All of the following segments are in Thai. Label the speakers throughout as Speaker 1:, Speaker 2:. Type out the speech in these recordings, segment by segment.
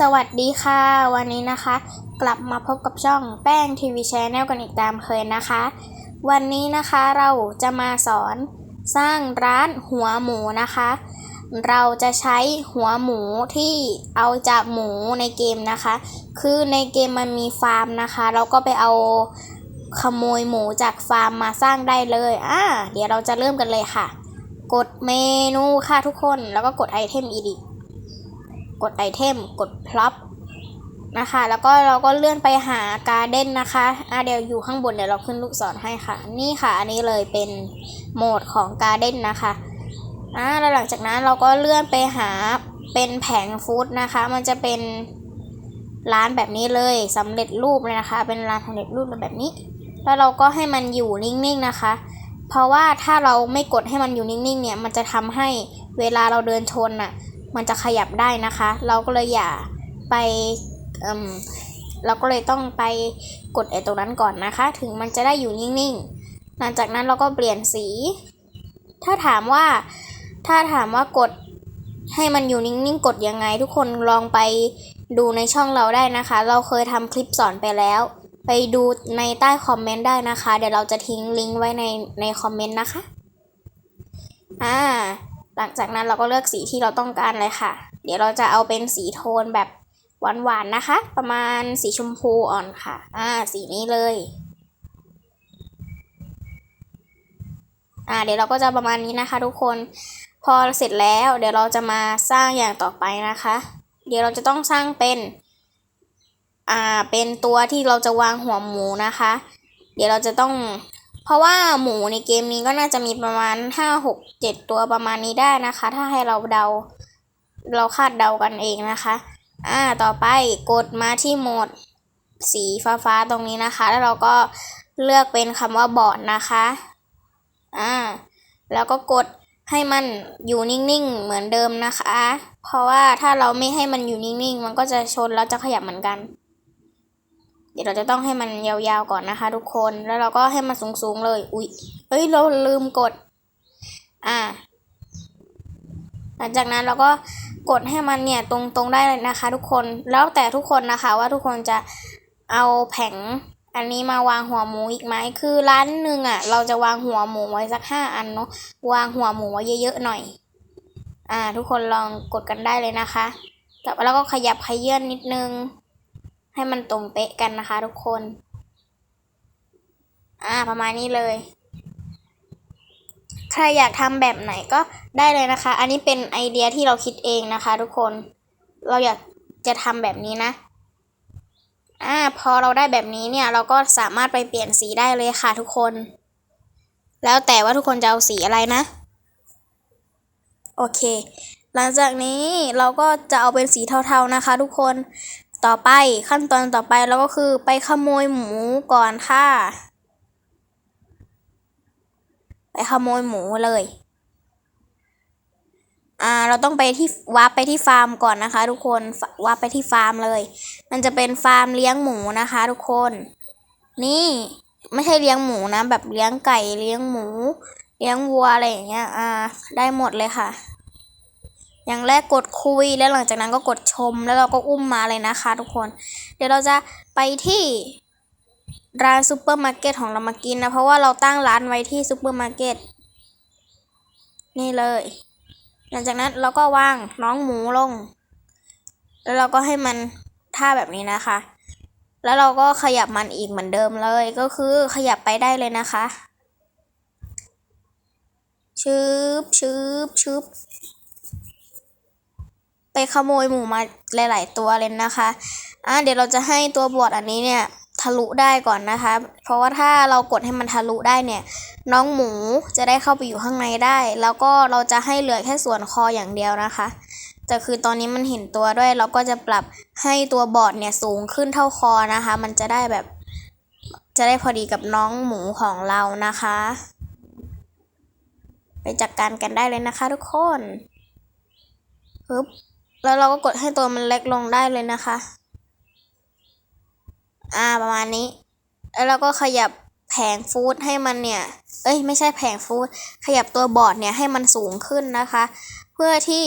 Speaker 1: สวัสดีค่ะ วันนี้นะคะ กลับมาพบกับช่องแป้งทีวีชแนลกันอีกตามเคยนะคะ วันนี้นะคะเราจะมาสอนสร้างร้านหัวหมูนะคะ เราจะใช้หัวหมูที่เอาจากหมูในเกมนะคะ คือในเกมมันมีฟาร์มนะคะ เราก็ไปเอาขโมยหมูจากฟาร์มมาสร้างได้เลยอ่าเดี๋ยวเราจะเริ่มกันเลยค่ะ กดเมนูค่ะทุกคนแล้วก็กดไอเทมอีดิ กดไอเทม กดพลับนะคะ แล้วก็เราก็เลื่อนไปหาการ์เด้นนะคะอะเดี๋ยวอยู่ข้างบนเดี๋ยวเราขึ้นลูกศรให้ค่ะ นี่ค่ะ อันนี้เลยเป็นโหมดของการ์เด้นนะคะอะแล้วหลังจากนั้นเราก็เลื่อนไปหาเป็นแผงฟู้ดนะคะ มันจะเป็นร้านแบบนี้เลยสำเร็จรูปเลยนะคะ เป็นร้านสำเร็จรูปแบบนี้ แล้วเราก็ให้มันอยู่นิ่งๆนะคะ เพราะว่าถ้าเราไม่กดให้มันอยู่นิ่งๆเนี่ย มันจะทำให้เวลาเราเดินชนน่ะ มันจะขยับได้นะคะ เราก็เลยอย่าไปเอ่มเราก็เลยต้องไปกดไอ้ตรงนั้นก่อนนะคะ ถึงมันจะได้อยู่นิ่งๆ หลังจากนั้นเราก็เปลี่ยนสี ถ้าถามว่าถ้าถามว่ากดให้มันอยู่นิ่งๆ กดยังไง ทุกคนลองไปดูในช่องเราได้นะคะ เราเคยทำคลิปสอนไปแล้ว ไปดูในใต้คอมเมนต์ได้นะคะ เดี๋ยวเราจะทิ้งลิงก์ไว้ในในคอมเมนต์นะคะ อ่า หลังจากนั้นเราก็เลือกสีที่เราต้องการเลยค่ะ เดี๋ยวเราจะเอาเป็นสีโทนแบบหวานๆนะคะ ประมาณสีชมพูอ่อนค่ะ อ่า สีนี้เลย อ่า เดี๋ยวเราก็จะประมาณนี้นะคะทุกคน พอเสร็จแล้วเดี๋ยวเราจะมาสร้างอย่างต่อไปนะคะ เดี๋ยวเราจะต้องสร้างเป็น อ่า เป็นตัวที่เราจะวางหัวหมูนะคะ เดี๋ยวเราจะต้อง เพราะว่าหมูในเกมนี้ก็น่าจะมีประมาณห้าหกเจ็ดตัวประมาณนี้ได้นะคะ ถ้าให้เราเดา เราคาดเดากันเองนะคะ อ่าต่อไปกดมาที่โหมดสีฟ้าฟ้าๆตรงนี้นะคะ แล้วเราก็เลือกเป็นคำว่าบอร์ดนะคะ อ่า แล้วก็กดให้มันอยู่นิ่งๆ เหมือนเดิมนะคะ เพราะว่าถ้าเราไม่ให้มันอยู่นิ่งๆ มันก็จะชนแล้วจะขยับเหมือนกัน เดี๋ยวเราจะต้องให้มันยาวๆก่อนนะคะ ทุกคน แล้วเราก็ให้มันสูงๆเลย อุ๊ยเอ้ยเราลืมกด อ่า หลังจากนั้นเราก็กดให้มันเนี่ยตรงๆได้เลยนะคะ ทุกคน แล้วแต่ทุกคนนะคะว่าทุกคนจะเอาแผงอันนี้มาวางหัวหมูอีกไหมคือร้านหนึ่งอะ เราจะวางหัวหมูไว้สักห้าอันเนาะ วางหัวหมูไว้เยอะๆหน่อย อ่า ทุกคนลองกดกันได้เลยนะคะแล้วก็ขยับขยื่นนิดนึง ให้มันตรงเป๊ะกันนะคะทุกคน อ่า ประมาณนี้เลย ใครอยากทำแบบไหนก็ได้เลยนะคะ อันนี้เป็นไอเดียที่เราคิดเองนะคะ ทุกคน เราอยากจะทำแบบนี้นะ อ่า พอเราได้แบบนี้เนี่ย เราก็สามารถไปเปลี่ยนสีได้เลยค่ะทุกคน แล้วแต่ว่าทุกคนจะเอาสีอะไรนะ โอเคหลังจากนี้เราก็จะเอาเป็นสีเทาๆนะคะทุกคน ต่อไปขั้นตอนต่อไปเราก็คือไปขโมยหมูก่อนค่ะ ไปขโมยหมูเลย อ่าเราต้องไปที่วาร์ปไปที่ฟาร์มก่อนนะคะ ทุกคนวาร์ปไปที่ฟาร์มเลย มันจะเป็นฟาร์มเลี้ยงหมูนะคะ ทุกคน นี่ไม่ใช่เลี้ยงหมูนะ แบบเลี้ยงไก่เลี้ยงหมู เลี้ยงวัวอะไรอย่างเงี้ย อ่า ได้หมดเลยค่ะ อย่างแรกกดคุยแล้วหลังจากนั้นก็กดชมแล้วเราก็อุ้มมาเลยนะคะทุกคน เดี๋ยวเราจะไปที่ร้านซูเปอร์มาร์เก็ตของเรามากินนะ เพราะว่าเราตั้งร้านไว้ที่ซูเปอร์มาร์เก็ตนี่เลย หลังจากนั้นเราก็วางน้องหมูลง แล้วเราก็ให้มันท่าแบบนี้นะคะ แล้วเราก็ขยับมันอีกเหมือนเดิมเลย ก็คือขยับไปได้เลยนะคะชืบชืบชืบ ไปขโมยหมูมาหลาย ๆ ตัวเลยนะคะอะเดี๋ยวเราจะให้ตัวบอดอันนี้เนี่ยทะลุได้ก่อนนะคะ เพราะว่าถ้าเรากดให้มันทะลุได้เนี่ย น้องหมูจะได้เข้าไปอยู่ข้างในได้ แล้วก็เราจะให้เหลือแค่ส่วนคออย่างเดียวนะคะ แต่คือตอนนี้มันเห็นตัวด้วย เราก็จะปรับให้ตัวบอร์ดเนี่ยสูงขึ้นเท่าคอนะคะ มันจะได้แบบ จะได้พอดีกับน้องหมูของเรานะคะ ไปจัดกการกันได้เลยนะคะทุกคนปึ๊บ แล้วเราก็กดให้ตัวมันเล็กลงได้เลยนะคะ อ่าประมาณนี้ แล้วเราก็ขยับแผงฟูดให้มันเนี่ย เอ้ยไม่ใช่แผงฟูดขยับตัวบอร์ดเนี่ยให้มันสูงขึ้นนะคะ เพื่อที่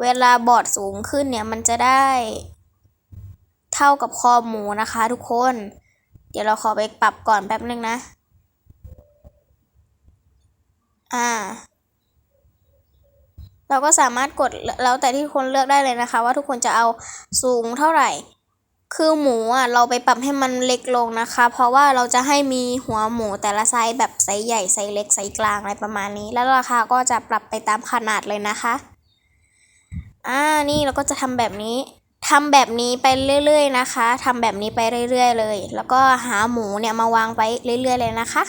Speaker 1: เวลาบอร์ดสูงขึ้นเนี่ยมันจะได้เท่ากับคอหมูนะคะทุกคน เดี๋ยวเราขอไปปรับก่อนแป๊บนึงนะ อ่า เราก็สามารถกดแล้วแต่ที่ทุกคนเลือกได้เลยนะคะ ว่าทุกคนจะเอาสูงเท่าไหร่ คือหมูอะเราไปปรับให้มันเล็กลงนะคะ เพราะว่าเราจะให้มีหัวหมูแต่ละไซส์แบบไซส์ใหญ่ไซส์เล็กไซส์กลางอะไรประมาณนี้ แล้วราคาก็จะปรับไปตามขนาดเลยนะคะอ่านี่เราก็จะทำแบบนี้ทำแบบนี้ไปเรื่อยๆนะคะทำแบบนี้ไปเรื่อยๆเลย แล้วก็หาหมูเนี่ยมาวางไปเรื่อยๆเลยนะคะ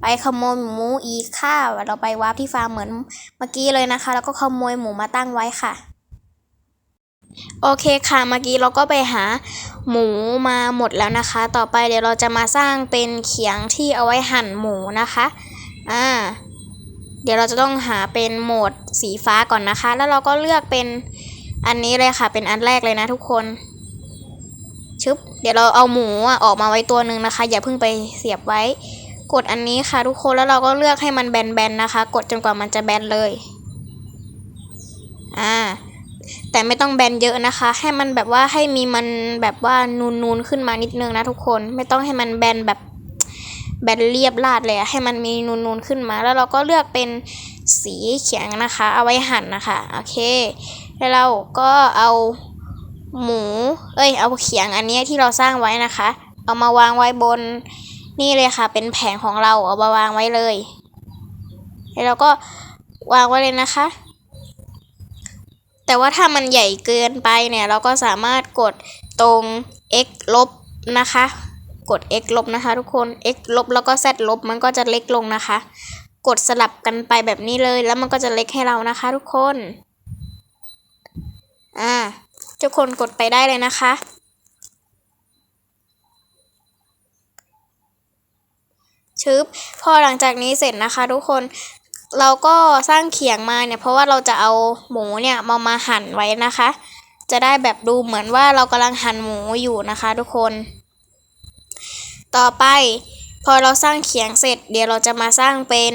Speaker 1: ไปขโมยหมูอีกข้าเราไปวาร์ปที่ฟาร์มเหมือนเมื่อกี้เลยนะคะ แล้วก็ขโมยหมูมาตั้งไว้ค่ะ โอเคค่ะเมื่อกี้เราก็ไปหาหมูมาหมดแล้วนะคะ ต่อไปเดี๋ยวเราจะมาสร้างเป็นเขียงที่เอาไว้หั่นหมูนะคะอ่าเดี๋ยวเราจะต้องหาเป็นโหมดสีฟ้าก่อนนะคะ แล้วเราก็เลือกเป็นอันนี้เลยค่ะ เป็นอันแรกเลยนะทุกคนชึบเดี๋ยวเราเอาหมูออกมาไว้ตัวหนึ่งนะคะ อย่าเพิ่งไปเสียบไว้ กดอันนี้ค่ะทุกคนแล้วเราก็เลือกให้มันแบนๆนะคะ กดจนกว่ามันจะแบนเลย อ่า แต่ไม่ต้องแบนเยอะนะคะ ให้มันแบบว่าให้มีมันแบบว่านูนๆขึ้นมานิดนึงนะทุกคน ไม่ต้องให้มันแบนแบบแบนเรียบราดเลยให้มันมีนูนๆขึ้นมา แล้วเราก็เลือกเป็นสีเขียงนะคะ เอาไว้หั่นนะคะ โอเค แล้วเราก็เอาหมู เอ้ย เอาเขียงอันนี้ที่เราสร้างไว้นะคะ เอามาวางไว้บน นี่เลยค่ะ เป็นแผงของเราเอามาวางไว้เลย แล้วเราก็วางไว้เลยนะคะ แต่ว่าถ้ามันใหญ่เกินไปเนี่ย เราก็สามารถกดตรง x ลบนะคะ กด x ลบนะคะ ทุกคน x ลบแล้วก็ z ลบมันก็จะเล็กลงนะคะ กดสลับกันไปแบบนี้เลย แล้วมันก็จะเล็กให้เรานะคะ ทุกคน อ่า ทุกคนกดไปได้เลยนะคะ ชึบพอหลังจากนี้เสร็จนะคะ ทุกคนเราก็สร้างเขียงมาเนี่ยเพราะว่าเราจะเอาหมูเนี่ยมามาหั่นไว้นะคะ จะได้แบบดูเหมือนว่าเรากำลังหั่นหมูอยู่นะคะ ทุกคน ต่อไปพอเราสร้างเขียงเสร็จ เดี๋ยวเราจะมาสร้างเป็น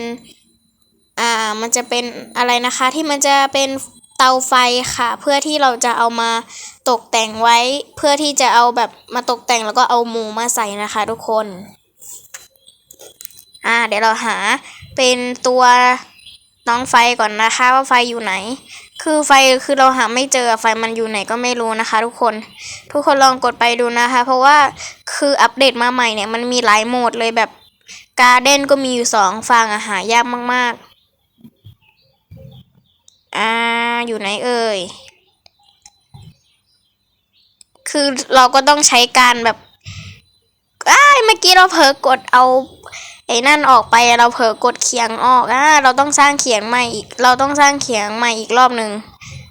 Speaker 1: อ่ามันจะเป็นอะไรนะคะที่มันจะเป็นเตาไฟค่ะ เพื่อที่เราจะเอามาตกแต่งไว้ เพื่อที่จะเอาแบบมาตกแต่งแล้วก็เอาหมูมาใส่นะคะ ทุกคน อ่า เดี๋ยวเราหาเป็นตัวน้องไฟก่อนนะคะว่าไฟอยู่ไหน คือไฟคือเราหาไม่เจอไฟมันอยู่ไหนก็ไม่รู้นะคะ ทุกคน ทุกคนลองกดไปดูนะคะ เพราะว่าคืออัปเดตมาใหม่เนี่ยมันมีหลายโหมดเลยแบบการ์เด้นก็มีอยู่สองฝั่งอาหายากมาก ๆ อ่า อยู่ไหนเอ่ย คือเราก็ต้องใช้การแบบอ้าเมื่อกี้เราเผลอกดเอา อ้นั่นออกไปเราเผลอกดเขียงออกอ่าเราต้องสร้างเขียงใหม่อีก เราต้องสร้างเขียงใหม่อีกรอบหนึ่ง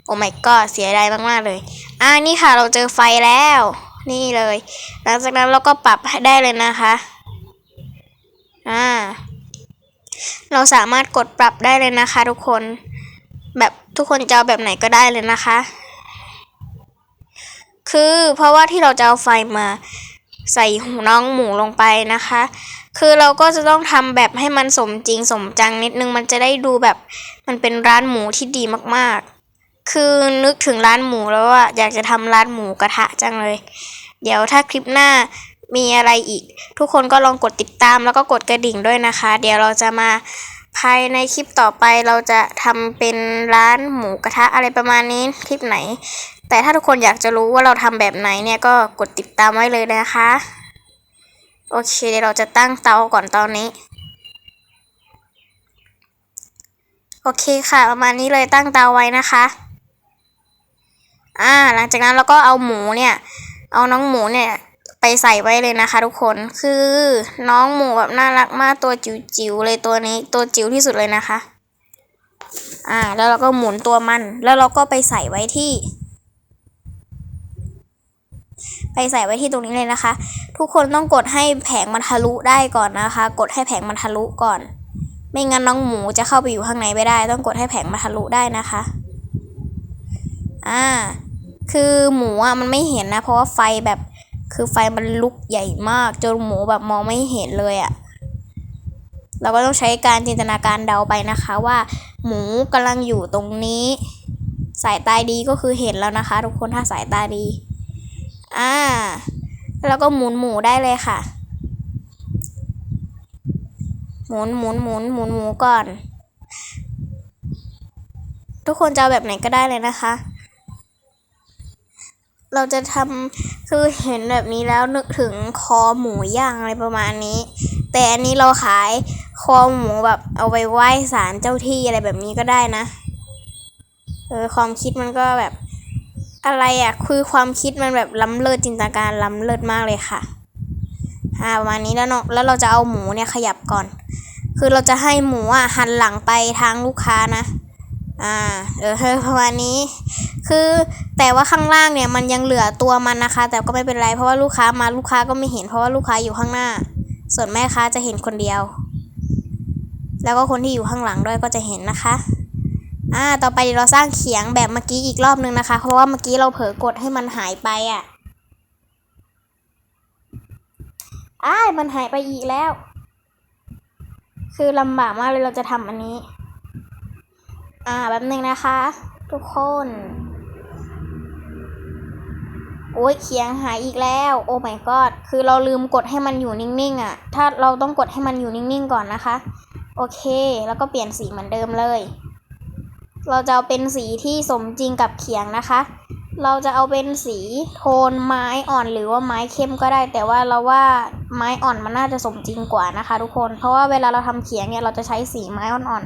Speaker 1: โอ้ my god เสียดายมากๆเลย อ่านี่ค่ะเราเจอไฟแล้ว นี่เลย หลังจากนั้นเราก็ปรับให้ได้เลยนะคะ อ่า เราสามารถกดปรับได้เลยนะคะ ทุกคน แบบทุกคนจะเอาแบบไหนก็ได้เลยนะคะ คือเพราะว่าที่เราจะเอาไฟมา ใส่หูน้องหมูลงไปนะคะ คือเราก็จะต้องทำแบบให้มันสมจริงสมจังนิดนึงมันจะได้ดูแบบมันเป็นร้านหมูที่ดีมากๆ คือนึกถึงร้านหมูแล้วว่าอยากจะทำร้านหมูกระทะจังเลย เดี๋ยวถ้าคลิปหน้ามีอะไรอีก ทุกคนก็ลองกดติดตามแล้วก็กดกระดิ่งด้วยนะคะ เดี๋ยวเราจะมาภายในคลิปต่อไปเราจะทำเป็นร้านหมูกระทะอะไรประมาณนี้คลิปไหน แต่ถ้าทุกคนอยากจะรู้ว่าเราทำแบบไหนเนี่ยก็กดติดตามไว้เลยนะคะ โอเคเดี๋ยวเราจะตั้งเตาก่อนตอนนี้ โอเคค่ะ ประมาณนี้เลยตั้งเตาไว้นะคะ อ่า หลังจากนั้นเราก็เอาหมูเนี่ย เอาน้องหมูเนี่ยไปใส่ไว้เลยนะคะ ทุกคนคือน้องหมูแบบน่ารักมากตัวจิ๋วๆเลยตัวนี้ตัวจิ๋วที่สุดเลยนะคะ อ่า แล้วเราก็หมุนตัวมัน แล้วเราก็ไปใส่ไว้ที่ ไปใส่ไว้ที่ตรงนี้เลยนะคะ ทุกคนต้องกดให้แผงมันทะลุได้ก่อนนะคะ กดให้แผงมันทะลุก่อน ไม่งั้นน้องหมูจะเข้าไปอยู่ข้างในไม่ได้ ต้องกดให้แผงมันทะลุได้นะคะ อ่า คือหมูอะมันไม่เห็นนะ เพราะว่าไฟแบบคือไฟมันลุกใหญ่มากจนหมูแบบมองไม่เห็นเลยอะ่ะ เราก็ต้องใช้การจินตนาการเดาไปนะคะว่า หมูกำลังอยู่ตรงนี้ สายตาดีก็คือเห็นแล้วนะคะ ทุกคนถ้าสายตาดี อ่า แล้วก็หมุนหมูได้เลยค่ะ หมุนหมุนหมุนหมุนหมูก่อน ทุกคนจะเอาแบบไหนก็ได้เลยนะคะ เราจะทำคือเห็นแบบนี้แล้วนึกถึงคอหมูย่างอะไรประมาณนี้ แต่อันนี้เราขายคอหมูแบบเอาไปไหว้ศาลเจ้าที่อะไรแบบนี้ก็ได้นะเออความคิดมันก็แบบ อะไรอะ คือความคิดมันแบบล้ำเลิศจินตนาการล้ำเลิศมากเลยค่ะ อ่าประมาณนี้แล้วเนาะแล้วเราจะเอาหมูเนี่ยขยับก่อน คือเราจะให้หมูอะหันหลังไปทางลูกค้านะ อ่า เออประมาณนี้ คือแต่ว่าข้างล่างเนี่ยมันยังเหลือตัวมันนะคะ แต่ก็ไม่เป็นไรเพราะว่าลูกค้ามาลูกค้าก็ไม่เห็นเพราะว่าลูกค้าอยู่ข้างหน้า ส่วนแม่ค้าจะเห็นคนเดียว แล้วก็คนที่อยู่ข้างหลังด้วยก็จะเห็นนะคะ อ่า ต่อไปเราสร้างเขียงแบบเมื่อกี้อีกรอบนึงนะคะ เพราะว่าเมื่อกี้เราเผลอกดให้มันหายไปอะอ้ายมันหายไปอีกแล้ว คือลำบากมากเลยเราจะทำอันนี้ อ่าแบบนึงนะคะ ทุกคน โอ้ยเขียงหายอีกแล้ว โอ้ my god คือเราลืมกดให้มันอยู่นิ่งๆอะ ถ้าเราต้องกดให้มันอยู่นิ่งๆก่อนนะคะ โอเค แล้วก็เปลี่ยนสีเหมือนเดิมเลย เราจะเอาเป็นสีที่สมจริงกับเขียงนะคะ เราจะเอาเป็นสีโทนไม้อ่อนหรือว่าไม้เข้มก็ได้ แต่ว่าเราว่าไม้อ่อนมันน่าจะสมจริงกว่านะคะ ทุกคน เพราะว่าเวลาเราทำเขียงเนี่ยเราจะใช้สีไม้อ่อน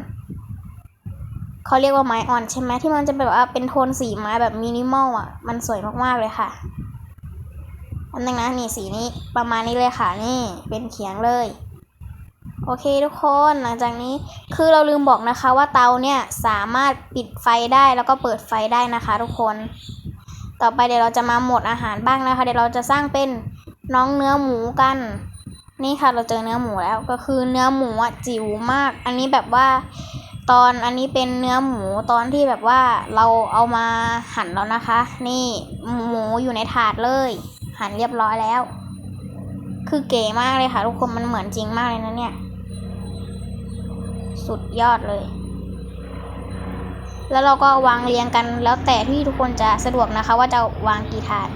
Speaker 1: ๆเขาเรียกว่าไม้อ่อนใช่ไหมที่มันจะแบบว่าเป็นโทนสีไม้แบบมินิมอลอะ มันสวยมากๆเลยค่ะอันนึงนะนี่สีนี้ประมาณนี้เลยค่ะนี่เป็นเขียงเลย โอเคทุกคนหลังจากนี้คือเราลืมบอกนะคะว่าเตาเนี่ยสามารถปิดไฟได้แล้วก็เปิดไฟได้นะคะ ทุกคน ต่อไปเดี๋ยวเราจะมาหมดอาหารบ้างนะคะ เดี๋ยวเราจะสร้างเป็นน้องเนื้อหมูกัน นี่ค่ะเราเจอเนื้อหมูแล้วก็คือเนื้อหมูอะจิ๋วมาก อันนี้แบบว่าตอนอันนี้เป็นเนื้อหมูตอนที่แบบว่าเราเอามาหั่นแล้วนะคะ นี่หมูอยู่ในถาดเลย หั่นเรียบร้อยแล้ว คือเก๋มากเลยค่ะ ทุกคนมันเหมือนจริงมากเลยนะเนี่ย สุดยอดเลย แล้วเราก็วางเรียงกันแล้วแต่ที่ทุกคนจะสะดวกนะคะ ว่าจะวางกี่ถาด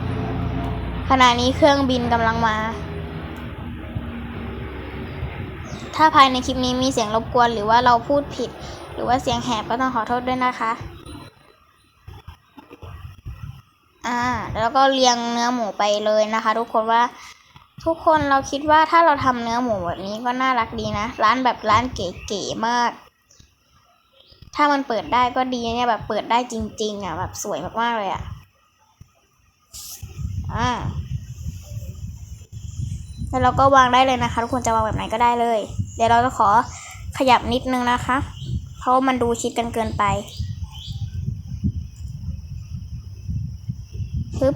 Speaker 1: ขณะนี้เครื่องบินกำลังมา ถ้าภายในคลิปนี้มีเสียงรบกวนหรือว่าเราพูดผิด หรือว่าเสียงแหบก็ต้องขอโทษด้วยนะคะ อ่า แล้วก็เรียงเนื้อหมูไปเลยนะคะ ทุกคนว่า ทุกคนเราคิดว่าถ้าเราทำเนื้อหมูแบบนี้ก็น่ารักดีนะ ร้านแบบร้านเก๋ๆมาก ถ้ามันเปิดได้ก็ดีเนี่ยแบบเปิดได้จริง ๆ อะ แบบสวยมากๆเลยอะอ่าแล้วเราก็วางได้เลยนะคะ ทุกคนจะวางแบบไหนก็ได้เลย เดี๋ยวเราจะขอขยับนิดนึงนะคะ เพราะว่ามันดูชิดกันเกินไปฮึบ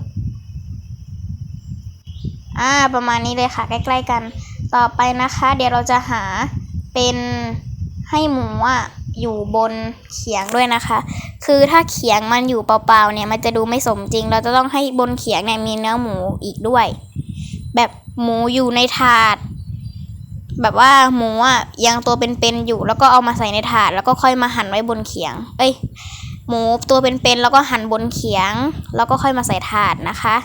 Speaker 1: อ่า ประมาณนี้เลยค่ะ ใกล้ ๆ กัน ต่อไปนะคะ เดี๋ยวเราจะหาเป็นให้หมูอะอยู่บนเขียงด้วยนะคะ คือถ้าเขียงมันอยู่เปล่าๆเนี่ยมันจะดูไม่สมจริง เราจะต้องให้บนเขียงเนี่ยมีเนื้อหมูอีกด้วย แบบหมูอยู่ในถาด แบบว่าหมูอะยังตัวเป็นๆอยู่ แล้วก็เอามาใส่ในถาด แล้วก็ค่อยมาหั่นไว้บนเขียง เอ้ย หมูตัวเป็นๆแล้วก็หั่นบนเขียง แล้วก็ค่อยมาใส่ถาดนะคะ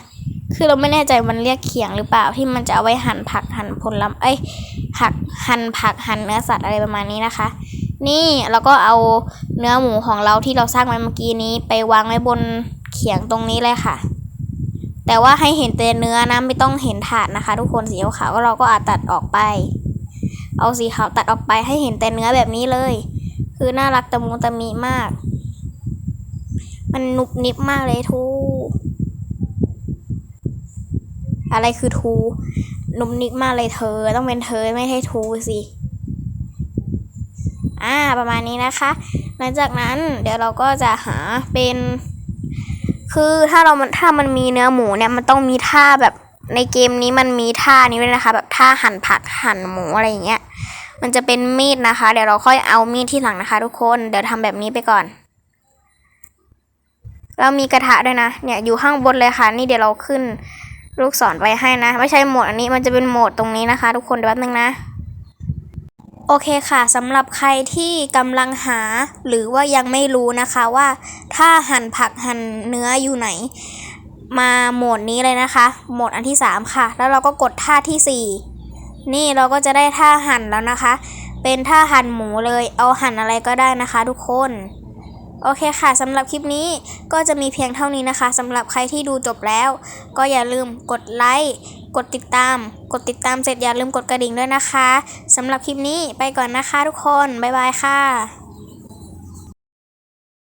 Speaker 1: คือเราไม่แน่ใจมันเรียกเขียงหรือเปล่าที่มันจะเอาไว้หั่นผักหั่นผลไม้เอ้ยหักหั่นผักหั่นเนื้อสัตว์อะไรประมาณนี้นะคะ นี่แล้วก็เอาเนื้อหมูของเราที่เราสร้างไว้เมื่อกี้นี้ ไปวางไว้บนเขียงตรงนี้เลยค่ะ แต่ว่าให้เห็นแต่เนื้อนะไม่ต้องเห็นถาดนะคะ ทุกคนสีขาวก็เราก็อาจตัดออกไป เอาสีขาวตัดออกไปให้เห็นแต่เนื้อแบบนี้เลย คือน่ารักตะมูตะมีมาก มันนุบนิบมากเลยทู อะไรคือทูนุ่มนิกมากเลยเธอ ต้องเป็นเธอไม่ใช่ทูสิ อ่า ประมาณนี้นะคะ หลังจากนั้นเดี๋ยวเราก็จะหาเป็น คือถ้าเรามันถ้ามันมีเนื้อหมูเนี่ยมันต้องมีท่าแบบในเกมนี้มันมีท่านี้ด้วยนะคะ แบบท่าหั่นผักหั่นหมูอะไรอย่างเงี้ย มันจะเป็นมีดนะคะ เดี๋ยวเราค่อยเอามีดที่หลังนะคะ ทุกคน เดี๋ยวทำแบบนี้ไปก่อนเรามีกระทะด้วยนะ เนี่ยอยู่ข้างบนเลยค่ะ นี่เดี๋ยวเราขึ้น ลูกศรไว้ให้นะ ไม่ใช่โหมดอันนี้มันจะเป็นโหมดตรงนี้นะคะ ทุกคนเดี๋ยวแป๊บนึงนะ โอเคค่ะสำหรับใครที่กำลังหาหรือว่ายังไม่รู้นะคะว่าถ้าหั่นผักหั่นเนื้ออยู่ไหน มาโหมดนี้เลยนะคะ โหมดอันที่ 3 ค่ะ แล้วเราก็กดท่าทีสี่4 นี่เราก็จะได้ท่าหั่นแล้วนะคะ เป็นท่าหั่นหมูเลย เอาหั่นอะไรก็ได้นะคะ ทุกคน โอเคค่ะสำหรับคลิปนี้ก็จะมีเพียงเท่านี้นะคะสำหรับใครที่ดูจบแล้ว ก็อย่าลืมกดไลค์กดติดตาม กดติดตามเสร็จอย่าลืมกดกระดิ่งด้วยนะคะสำหรับคลิปนี้ไปก่อนนะคะทุกคน บ๊ายบายค่ะ